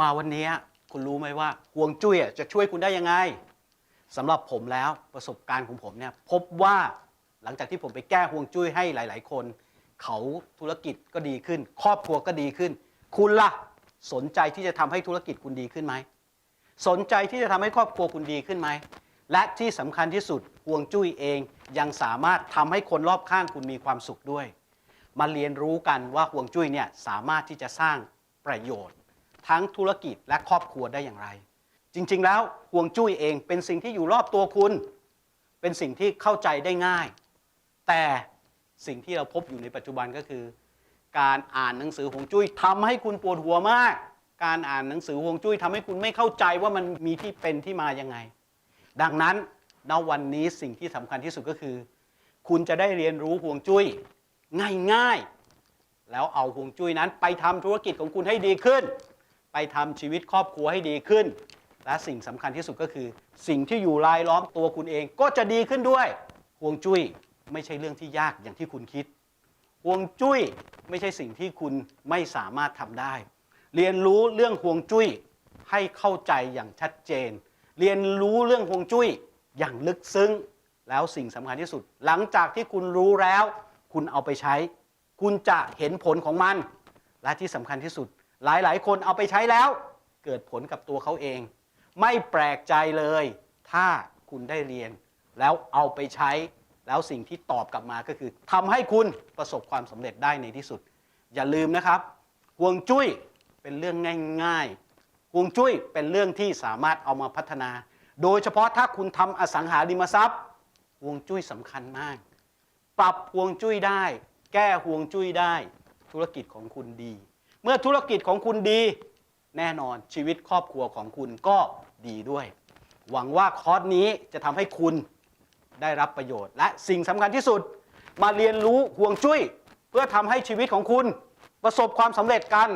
มาวันนี้คุณรู้ไหมว่าห่วงจุ้ยจะช่วยคุณได้ยังไงสำหรับผมแล้วประสบการณ์ของผมเนี่ยพบว่าหลังจากที่ผมไปแก้ห่วงจุ้ยให้หลาย ๆ คน เขาธุรกิจก็ดีขึ้น ครอบครัวก็ดีขึ้น คุณล่ะสนใจที่จะทำให้ธุรกิจคุณดีขึ้นไหมสนใจที่จะทำให้ครอบครัวคุณดีขึ้นไหมและที่สำคัญที่สุดห่วงจุ้ยเองยังสามารถทำให้คนรอบข้างคุณมีความสุขด้วย มาเรียนรู้กันว่าห่วงจุ้ยเนี่ยสามารถที่จะสร้างประโยชน์ ทั้งธุรกิจและครอบครัวได้อย่างไร จริงๆ แล้วห่วงจุ้ยเองเป็นสิ่งที่อยู่รอบตัวคุณ เป็นสิ่งที่เข้าใจได้ง่าย แต่สิ่งที่เราพบอยู่ในปัจจุบันก็คือ การอ่านหนังสือห่วงจุ้ยทำให้คุณปวดหัวมาก การอ่านหนังสือห่วงจุ้ยทำให้คุณไม่เข้าใจว่ามันมีที่เป็นที่มายังไง ดังนั้นณวันนี้สิ่งที่สำคัญที่สุดก็คือ คุณจะได้เรียนรู้ห่วงจุ้ยง่ายๆ แล้วเอาห่วงจุ้ยนั้นไปทำธุรกิจของคุณให้ดีขึ้น ไปทำชีวิตครอบครัวให้ดีขึ้น และสิ่งสำคัญที่สุดก็คือ สิ่งที่อยู่รายล้อมตัวคุณเองก็จะดีขึ้นด้วยห่วงจุ้ยไม่ใช่เรื่องที่ยากอย่างที่คุณคิดห่วงจุ้ยไม่ใช่สิ่งที่คุณไม่สามารถทำได้ เรียนรู้เรื่องห่วงจุ้ยให้เข้าใจอย่างชัดเจน เรียนรู้เรื่องห่วงจุ้ยอย่างลึกซึ้ง แล้วสิ่งสำคัญที่สุด หลังจากที่คุณรู้แล้ว คุณเอาไปใช้ คุณจะเห็นผลของมัน และที่สำคัญที่สุด หลายๆ คนเอาไปใช้แล้ว เกิดผลกับตัวเขาเอง ไม่แปลกใจเลย ถ้าคุณได้เรียน แล้วเอาไปใช้ แล้วสิ่งที่ตอบกลับมาก็คือทำให้คุณประสบความสำเร็จได้ในที่สุด อย่าลืมนะครับห่วงจุ้ยเป็นเรื่องง่ายๆห่วงจุ้ยเป็นเรื่องที่สามารถเอามาพัฒนา โดยเฉพาะถ้าคุณทำอสังหาริมทรัพย์ห่วงจุ้ยสำคัญมาก ปรับห่วงจุ้ยได้ แก้ห่วงจุ้ยได้ ธุรกิจของคุณดี เมื่อธุรกิจของคุณดี แน่นอนชีวิตครอบครัวของคุณก็ดีด้วย หวังว่าคอร์สนี้จะทำให้คุณได้รับประโยชน์ และสิ่งสำคัญที่สุด มาเรียนรู้ห่วงจุ้ย เพื่อทำให้ชีวิตของคุณประสบความสำเร็จกัน